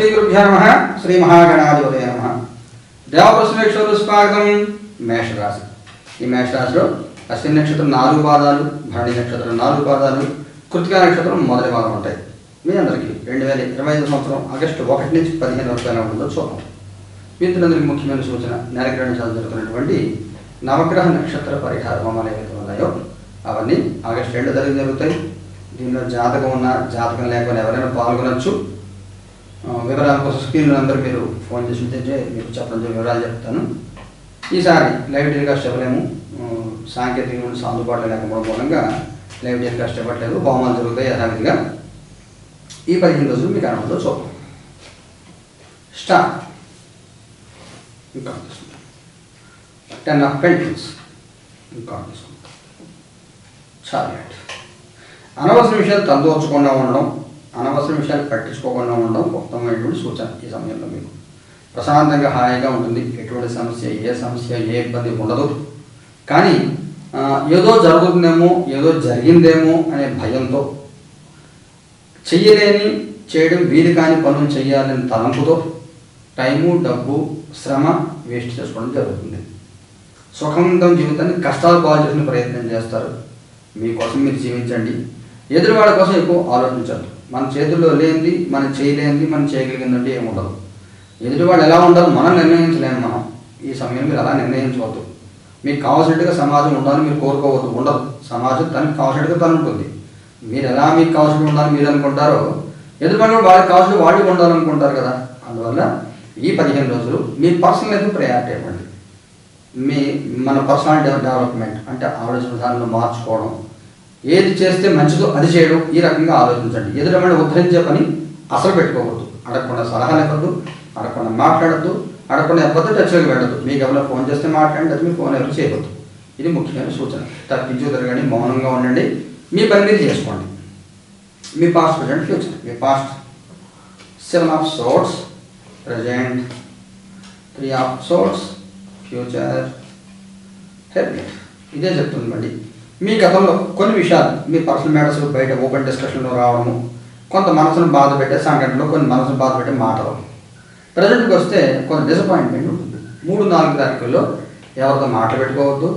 శ్రీగురుభ్యో నమ. శ్రీ మహాగణాధిపతి నమ. దేవప్రశ్నేశ్వరు స్వాగతం మేషరాశి. ఈ మేషరాశిలో అశ్విని నక్షత్రం నాలుగు పాదాలు భరణి నక్షత్రం నాలుగు పాదాలు కృతికా నక్షత్రం మొదటి పాదం ఉంటాయి. మీ అందరికీ రెండు వేల ఇరవై ఐదు సంవత్సరం ఆగస్టు ఒకటి నుంచి పదిహేను వరకు ఎలా ఉంటుందో చూద్దాం. మిత్రులందరికీ ముఖ్యమైన సూచన నెలకి రెండు జరుగుతున్నటువంటి నవగ్రహ నక్షత్ర పరిహార హోమాలు ఏవైతే ఉన్నాయో అవన్నీ ఆగస్టు రెండు జరిగి జరుగుతాయి. దీనిలో జాతకం ఉన్న జాతకం లేకుండా ఎవరైనా పాల్గొనొచ్చు. వివరాల కోసం స్క్రీన్లు అందరూ మీరు ఫోన్ చేసి ఉంటే మీకు చెప్పడం వివరాలు చెప్తాను. ఈసారి లైవ్ టెలికాస్ట్ చెప్పలేము ఆ, సాంకేతిక అందుబాటులో లేకపోవడం మూలంగా లైవ్ టెలికాస్ట్ చెప్పట్లేదు హోమాలు జరుగుతాయి యథావిధిగా. ఈ పదిహేను రోజులు మీకు అనుభవంలో చూద్దాం స్టార్ ఇంకా టెన్ ఆఫ్ పెయింటింగ్స్ ఇంకా తీసుకుంటాం అనవసర విషయాలు తలదోచకుండా ఉండడం అనవసర విషయాలు పట్టించుకోకుండా ఉండడం ఉత్తమమైనటువంటి సూచన ఈ సమయంలో మీకు. ప్రశాంతంగా హాయిగా ఉంటుంది. ఎటువంటి సమస్య ఏ సమస్య ఏ ఇబ్బంది ఉండదు. కానీ ఏదో జరుగుతుందేమో ఏదో జరిగిందేమో అనే భయంతో చెయ్యలేని చేయడం వీలు కాని పనులు చేయాలని తలంపుతో టైము డబ్బు శ్రమ వేస్ట్ చేసుకోవడం జరుగుతుంది. సుఖవంతం జీవితాన్ని కష్టాలు బాగా చేసిన ప్రయత్నం చేస్తారు. మీకోసం మీరు జీవించండి. ఎదురువాడి కోసం ఎక్కువ ఆలోచించాలి మన చేతుల్లో లేనిది మనం చేయలేనిది మనం చేయగలిగిందంటే ఏముండదు ఎదుటివాడు ఎలా ఉండాలో మనం నిర్ణయించలేము మనం. ఈ సమయం మీరు అలా నిర్ణయించవద్దు. మీకు కావాల్సినట్టుగా సమాజం ఉండాలని మీరు కోరుకోవద్దు. ఉండదు. సమాజం తనకు కావాల్సినట్టుగా తను ఉంటుంది. మీరు ఎలా మీకు కావాల్సినట్టు ఉండాలని మీరు అనుకుంటారో ఎదుటివాడు వాళ్ళకి కావాల్సిన వాళ్ళు ఉండాలనుకుంటారు కదా. అందువల్ల ఈ పదిహేను రోజులు మీ పర్సనల్ అయితే ప్రయారిటీ ఇవ్వండి. మీ మన పర్సనల్ డెవలప్మెంట్ అంటే ఆలోచన విధానంలో మార్చుకోవడం ఏది చేస్తే మంచిదో అది చేయడం ఈ రకంగా ఆలోచించండి. ఎదురమైన ఉద్ధరించే పని అసలు పెట్టుకోవద్దు అడగకుండా సలహాలు ఇవ్వద్దు అడగకుండా మాట్లాడద్దు అడగకుండా ఎవరితో టచ్లోకి వెళ్ళదు మీకు ఎవరైనా ఫోన్ చేస్తే మాట్లాడండి అది మీ ఫోన్ ఎవరు చేయవద్దు. ఇది ముఖ్యమైన సూచన. తప్పించు తిరగండి మౌనంగా ఉండండి. మీ పని మీరు చేసుకోండి. మీ past present future me past seven of swords present three of swords future helmet ఇదే చెప్తుంది మళ్ళీ. మీ గతంలో కొన్ని విషయాలు మీ పర్సనల్ మ్యాటర్స్ బయట ఓపెన్ డిస్కషన్లో రావడము కొంత మనసును బాధ పెట్టే సంఘటనలు కొన్ని మనసును బాధ పెట్టే మాటలు ప్రజెంట్కి వస్తే కొంత డిసప్పాయింట్మెంట్ ఉంటుంది. మూడు నాలుగు తారీఖుల్లో ఎవరితో మాటలు పెట్టుకోవద్దు.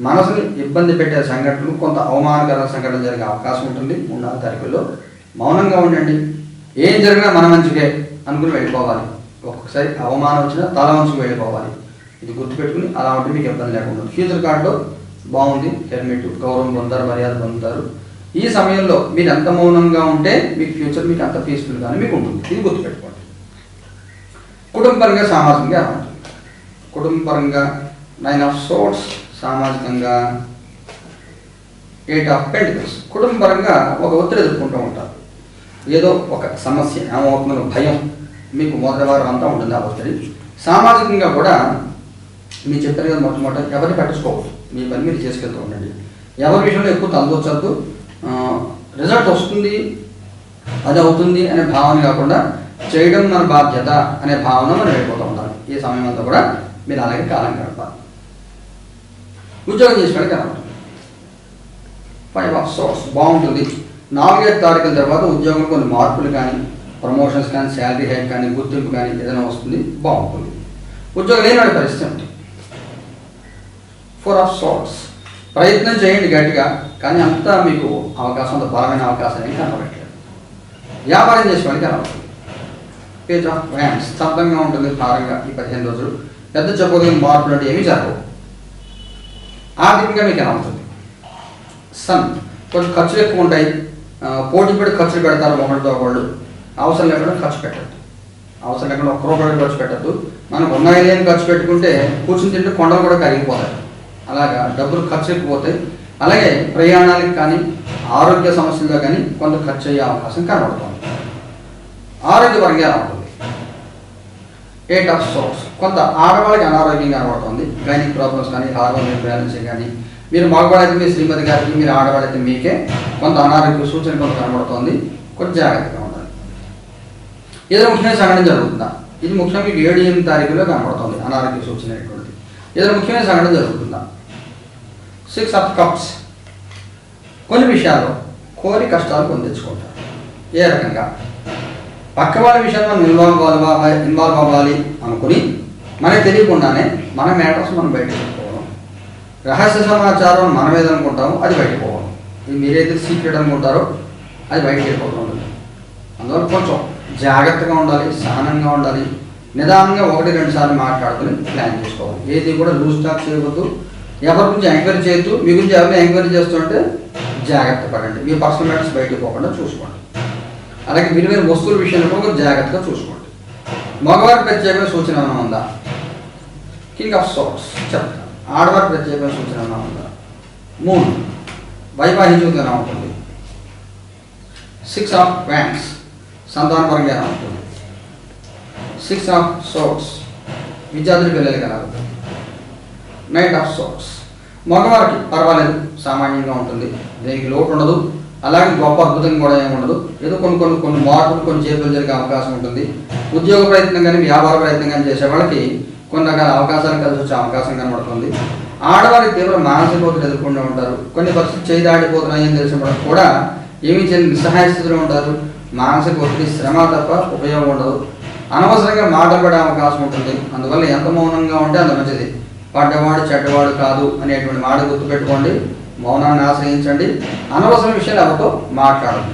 మనసుని ఇబ్బంది పెట్టే సంఘటనలు కొంత అవమానకర సంఘటన జరిగే అవకాశం ఉంటుంది. మూడు నాలుగు తారీఖుల్లో మౌనంగా ఉండండి. ఏం జరిగినా మన మంచికే అనుకుని వెళ్ళిపోవాలి. ఒక్కొక్కసారి అవమానం వచ్చినా తల వంచుకు వెళ్ళిపోవాలి. ఇది గుర్తుపెట్టుకుని అలా ఉంటే మీకు ఇబ్బంది లేకుండా ఫ్యూచర్ కార్డులో బాగుంది. హెల్మెట్ గౌరవం పొందారు మర్యాద పొందుతారు. ఈ సమయంలో మీరు ఎంత మౌనంగా ఉంటే మీకు ఫ్యూచర్ మీకు అంత పీస్ఫుల్గానే మీకు ఉంటుంది. ఇది గుర్తుపెట్టుకోండి. కుటుంబపరంగా సామాజికంగా ఎలా ఉంటుంది? కుటుంబపరంగా నైన్ ఆఫ్ సోర్ట్స్ సామాజికంగా ఎయిట్ ఆఫ్ పెంటికల్స్ కుటుంబపరంగా ఒక ఒత్తిడి ఎదుర్కొంటూ ఉంటారు. ఏదో ఒక సమస్య ఏమవుతుందో భయం మీకు మొదటి వారం అంతా ఉంటుంది ఆ ఒత్తిడి. సామాజికంగా కూడా మీరు చెప్పారు కదా మొట్టమొదటి ఎవరిని పట్టించుకోవచ్చు మీ పని మీరు చేసుకెళ్తూ ఉండండి. ఎవరి విషయంలో ఎక్కువ తలదొచ్చద్దు రిజల్ట్ వస్తుంది అది అవుతుంది అనే భావన కాకుండా చేయడం మన బాధ్యత అనే భావన మనం వెళ్ళిపోతూ ఉండాలి. ఈ సమయం అంతా కూడా మీరు అలాగే కాలం గడపాలి. ఉద్యోగం చేసుకోవడానికి ఎలా ఉంటుంది ఫైవ్ ఆఫ్ సోర్స్ బాగుంటుంది. నాలుగైదు తారీఖుల తర్వాత ఉద్యోగం కొన్ని మార్పులు కానీ ప్రమోషన్స్ కానీ శాలరీ హైక్ కానీ గుర్తింపు కానీ ఏదైనా వస్తుంది బాగుంటుంది. ఉద్యోగం లేని పరిస్థితి ఉంటుంది ఫోర్ ఆఫ్ సాల్ట్స్ ప్రయత్నం చేయండి గట్టిగా కానీ అంతా మీకు అవకాశం అంత బలమైన అవకాశం ఏం కనబడట్లేదు. వ్యాపారం చేసే వాళ్ళకి కనబడుతుంది పేజ్ ఆఫ్ వ్యాన్స్ స్తబ్దంగా ఉంటుంది భారంగా ఈ పదిహేను రోజులు. పెద్ద చెప్పదగిన మార్పులు అంటే ఏమీ జరగవు. ఆర్థికంగా మీకు కనబడుతుంది. సన్ కొంచెం ఖర్చులు ఎక్కువ ఉంటాయి. పోటీ పడి ఖర్చులు పెడతారు ఒకరితో ఒకళ్ళు. అవసరం లేకుండా ఖర్చు పెట్టద్దు. అవసరం లేకుండా ఒక్క రూపాయలు ఖర్చు పెట్టద్దు. మనం ఉన్నాయి లేని ఖర్చు పెట్టుకుంటే కూర్చుని తింటే కొండలు కూడా కరిగిపోతాయి. అలాగా డబ్బులు ఖర్చు ఎక్కువ అలాగే ప్రయాణాలకు కానీ ఆరోగ్య సమస్యల్లో కానీ కొంత ఖర్చు అయ్యే అవకాశం కనబడుతుంది. ఆరోగ్యపరంగా ఎలా ఉంటుంది ఎయిట్ ఆఫ్ సోర్స్ కొంత ఆడవాళ్ళకి అనారోగ్యం కనబడుతుంది. గైనిక్ ప్రాబ్లమ్స్ కానీ హార్మోన్ బ్యాలెన్స్ కానీ మీరు మగవాళ్ళైతే మీ శ్రీమతి గారికి మీరు ఆడవాళ్ళైతే మీకే కొంత అనారోగ్య సూచన కొంత కనబడుతుంది. కొంచెం జాగ్రత్తగా ఉండాలి. ఏదో ముఖ్యమైన సంఘటన జరుగుతుందా? ఇది ముఖ్యంగా మీకు ఏడు ఎనిమిది తారీఖులో కనబడుతుంది అనారోగ్య సూచన అనేటువంటిది ఏదైనా ముఖ్యమైన సంఘటన జరుగుతుందా? సిక్స్ ఆఫ్ కప్స్ కొన్ని విషయాల్లో కోరి కష్టాలు పొందించుకుంటారు ఏ రకంగా? పక్క వాళ్ళ విషయంలో ఇన్వాల్వ్ అవ్వాలి ఇన్వాల్వ్ అవ్వాలి అనుకుని మనకి తెలియకుండానే మన మ్యాటర్స్ మనం బయట పెట్టుకోవడం రహస్య సమాచారం మనం ఏదనుకుంటామో అది బయటపోవడం ఇది మీరైతే సీక్రెట్ అనుకుంటారో అది బయటకు వెళ్ళిపోతూ ఉంటుంది. అందువల్ల కొంచెం జాగ్రత్తగా ఉండాలి సహనంగా ఉండాలి. నిదానంగా ఒకటి రెండు సార్లు మాట్లాడుకుని ప్లాన్ చేసుకోవాలి. ఏది కూడా లూజ్ టాక్ చేయవద్దు. ఎవరి గురించి ఎంక్వైరీ చేయొద్దు మీ గురించి ఎవరిని ఎంక్వైరీ చేస్తుంటే జాగ్రత్త పడండి. మీ పర్సనల్ మ్యాటర్స్ బయటకు పోకుండా చూసుకోండి. అలాగే విలువైన వస్తువుల విషయంలో కూడా జాగ్రత్తగా చూసుకోండి. మగవారికి ప్రత్యేకమైన సూచన ఏమైనా ఉందా? కింగ్ ఆఫ్ సోర్స్ చెప్తాను ఆడవారి ప్రత్యేకమైన సూచన ఏమైనా ఉందా? మూడు వైవాహిక ఎలా ఉంటుంది? సిక్స్ ఆఫ్ ప్యాంట్స్ సంతానపరంగా ఎలా ఉంటుంది? సిక్స్ ఆఫ్ సోట్స్ విద్యార్థుల పిల్లలకి ఎలా ఉంటుంది? నైట్ ఆఫ్ సోర్స్ మగవారికి పర్వాలేదు సామాన్యంగా ఉంటుంది. దేనికి లోటు ఉండదు. అలాగే గొప్ప అద్భుతంగా కూడా ఏమి ఉండదు. ఏదో కొన్ని కొన్ని కొన్ని మార్పులు కొన్ని చేతులు జరిగే అవకాశం ఉంటుంది. ఉద్యోగ ప్రయత్నం కానీ వ్యాపార ప్రయత్నం కానీ చేసే వాళ్ళకి కొన్ని రకాల అవకాశాలు కలిసి వచ్చే అవకాశం కనబడుతుంది. ఆడవారికి తీవ్ర మానసిక ఒత్తిడి ఎదుర్కొంటూ ఉంటారు. కొన్ని పరిస్థితులు చేయి దాటిపోతున్నాయని వాళ్ళకి కూడా ఏమీ చేయని నిస్సహాయ స్థితిలో ఉంటారు. మానసిక ఒత్తిడి శ్రమ తప్ప ఉపయోగం ఉండదు. అనవసరంగా మాట్లాడే అవకాశం ఉంటుంది. అందువల్ల ఎంత మౌనంగా ఉంటే అంత మంచిది. పడ్డవాడు చెడ్డవాడు కాదు అనేటువంటి మాట గుర్తుపెట్టుకోండి మౌనాన్ని ఆశ్రయించండి. అనవసరం విషయాలు ఎవరితో మాట్లాడదు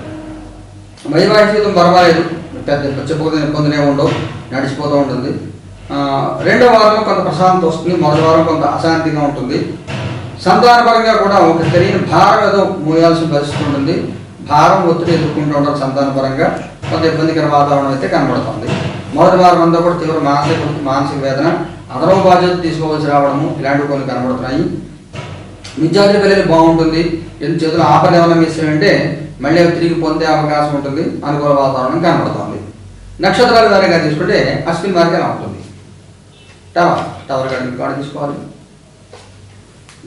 వైవాహిక జీవితం పర్వాలేదు పెద్ద పచ్చిపోతే ఇబ్బందులే ఉండవు నడిచిపోతూ ఉంటుంది. రెండో వారం కొంత ప్రశాంతత వస్తుంది మొదటి వారం కొంత అశాంతిగా ఉంటుంది. సంతానపరంగా కూడా ఒక తెలియని భారం ఏదో మోయాల్సిన పరిస్థితి ఉంటుంది. భారం ఒత్తిడి ఎదుర్కొంటూ ఉంటారు సంతానపరంగా కొంత ఇబ్బందికర వాతావరణం అయితే కనబడుతుంది. మొదటి వారం అంతా కూడా తీవ్ర మానసిక మానసిక వేదన అదనపు బాధ్యత తీసుకోవాల్సి రావడము ఇలాంటివి కొన్ని కనబడుతున్నాయి. విద్యార్థి పిల్లలు బాగుంటుంది. ఎందుకు చేతులు ఆపద ఏమైనా మిస్ అంటే మళ్ళీ తిరిగి పొందే అవకాశం ఉంటుంది. అనుకూల వాతావరణం కనబడుతుంది. నక్షత్రాల ద్వారా తీసుకుంటే అశ్విన్ వారికి ఎలా ఉంటుంది. టవర్ టవర్ కార్డు కార్డు తీసుకోవాలి.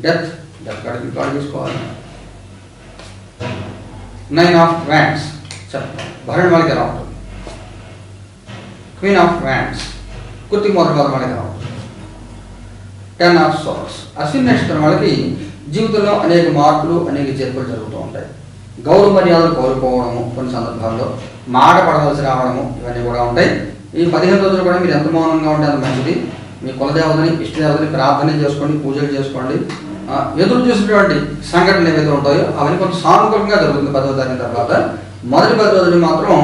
డెత్ డెత్ కార్డు కార్డు తీసుకోవాలి. నైన్ ఆఫ్ వ్యాండ్స్ చెప్పండి భరణ్ వాళ్ళకి ఎలా ఉంటుంది? క్వీన్ ఆఫ్ వ్యాండ్స్ కుర్తి మొదటి వాళ్ళకి ఎలా ఉంటుంది? టెన్ ఆఫ్ సోర్స్ అశ్విన్ నక్షత్రం వాళ్ళకి జీవితంలో అనేక మార్పులు అనేక చేర్పులు జరుగుతూ ఉంటాయి. గౌరవ మర్యాదలు కోల్పోవడము కొన్ని సందర్భాల్లో మాట పడవలసి రావడము ఇవన్నీ కూడా ఉంటాయి. ఈ పదిహేను రోజులు కూడా మీరు ఎంత మౌనంగా ఉంటే అంత మంచిది. మీ కులదేవతని ఇష్టదేవతని ప్రార్థన చేసుకోండి పూజలు చేసుకోండి. ఎదురు చూసినటువంటి సంఘటనలు ఏవైతే ఉంటాయో అవన్నీ కొంచెం సానుకూలంగా జరుగుతుంది పదవ తారీఖు తర్వాత. మొదటి పది రోజులు మాత్రం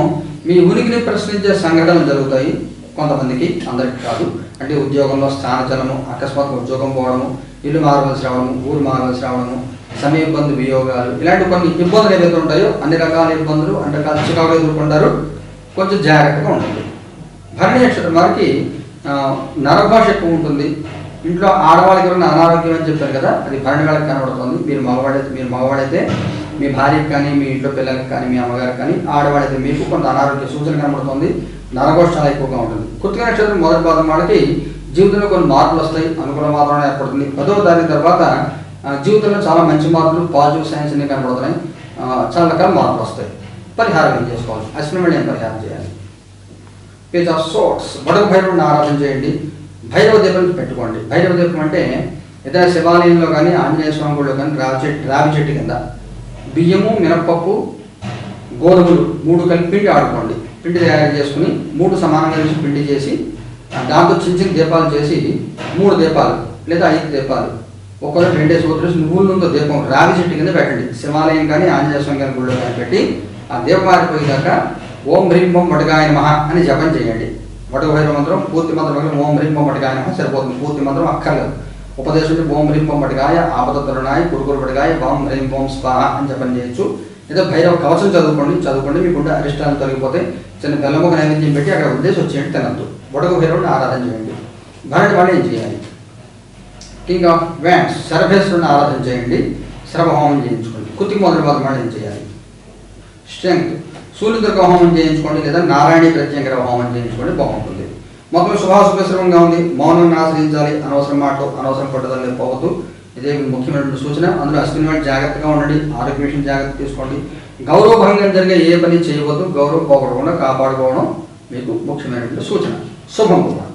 మీ ఉనికిని ప్రశ్నించే సంఘటనలు జరుగుతాయి. కొంతమందికి అందరికి కాదు. అంటే ఉద్యోగంలో స్థానచలము అకస్మాత్ ఉద్యోగం పోవడము ఇల్లు మారవలసి రావడము ఊరు మారవలసి రావడము సమయ ఇబ్బంది వియోగాలు ఇలాంటి కొన్ని ఇబ్బందులు ఏవైతే ఉంటాయో అన్ని రకాల ఇబ్బందులు అన్ని రకాల చికాకులు ఎదుర్కొంటారు కొంచెం జాగ్రత్తగా ఉంటుంది భరణి నక్షత్రం వారికి నరభాష ఎక్కువ ఉంటుంది. ఇంట్లో ఆడవాళ్ళకి ఉన్న అనారోగ్యం అని చెప్పారు కదా అది భరణి వాళ్ళకి కనబడుతుంది. మీరు మగవాడైతే మీరు మగవాడైతే మీ భార్యకు కానీ మీ ఇంట్లో పిల్లలకి కానీ మీ అమ్మగారికి కానీ ఆడవాడైతే మీకు కొంత అనారోగ్య సూచన కనబడుతుంది. నరగోష్టాలు చాలా ఎక్కువగా ఉంటుంది. కృతిక నక్షత్రం మొదటి పాదం వాళ్ళకి జీవితంలో కొన్ని మార్పులు వస్తాయి అనుకూల వాతావరణం ఏర్పడుతుంది. పదో తారీఖు తర్వాత జీవితంలో చాలా మంచి మార్పులు పాజిటివ్ సైన్స్ అన్ని కనబడుతున్నాయి. చాలా రకాల మార్పులు వస్తాయి. పరిహారం ఏం చేసుకోవాలి? అశ్విని వెళ్ళి పరిహారం చేయాలి? పేజ్ ఆఫ్ సోట్స్ బడుగు భైరవుడిని ఆరాధన చేయండి. భైరవ దీపం పెట్టుకోండి. భైరవ దీపం అంటే ఏదైనా శివాలయంలో కానీ ఆంజనేయ స్వామి గుడిలో కానీ రావి చెట్టు రావి చెట్టు కింద. బియ్యము మినప్పప్పు గోధుమలు మూడు కలిపి పిండి ఆడుకోండి. పిండి తయారు చేసుకుని మూడు సమానంగా వేసి పిండి చేసి దాంతో చిన్న చిన్న దీపాలు చేసి మూడు దీపాలు లేదా ఐదు దీపాలు. ఒక్కొక్క రెండేసి వదిలేసి నువ్వుల నుండి దీపం రావి చెట్టు కింద పెట్టండి. శివాలయం కానీ ఆంజనేయ స్వామి కానీ గుళ్ళో కానీ పెట్టి ఆ దీపం ఆరిపోయేదాకా ఓం హ్రీం ఓం వటగాయ నమః అని జపం చేయండి. వటక భైరవ మంత్రం పూర్తి మంత్రం ఓం హ్రీం ఓం వటగాయ నమః సరిపోతుంది. పూర్తి మంత్రం అక్కర్లేదు. ఉపదేశం ఓం హ్రీం ఓం వటగాయ ఆపద తరుణాయ గురుగురు పటికాయ ఓం హ్రీం ఓం స్వాహ అని చెప్పని చేయొచ్చు. లేదా భైరవ కవచం చదువుకోండి చదువుకోండి మీకుంటే అరిష్టాలు తొలగిపోతే చిన్న బెల్లముఖ నైవేద్యం పెట్టి అక్కడ ఉద్దేశం వచ్చేయండి తినద్దు. వడక భైరవుని ఆరాధన చేయండి. భరణి వాళ్ళు ఏం చేయాలి? కింగ్ ఆఫ్ వ్యాండ్స్ శరభేశ్వరుని ఆరాధన చేయండి. శరభ హోమం చేయించుకోండి. కుతి మొదటి వాళ్ళు ఏం చేయాలి? స్ట్రెంగ్త్ సూర్యదుర్గ హోమం చేయించుకోండి లేదా నారాయణీ ప్రత్యేక హోమం చేయించుకోండి బాగుంటుంది. మొత్తం శుభాశుభశ్రమంగా ఉంది. మౌనాన్ని ఆశ్రయించాలి. అనవసరం మాటలు అనవసరం పట్టుదల పోవద్దు ఇదే ముఖ్యమైనటువంటి సూచన. అందులో అశ్విని వాటి జాగ్రత్తగా ఉండండి. ఆరోగ్య విషయం జాగ్రత్త తీసుకోండి. గౌరవభంగం జరిగే ఏ పని చేయవద్దు. గౌరవం పోగొట్టకుండా కాపాడుకోవడం మీకు ముఖ్యమైనటువంటి సూచన. శుభం కూడా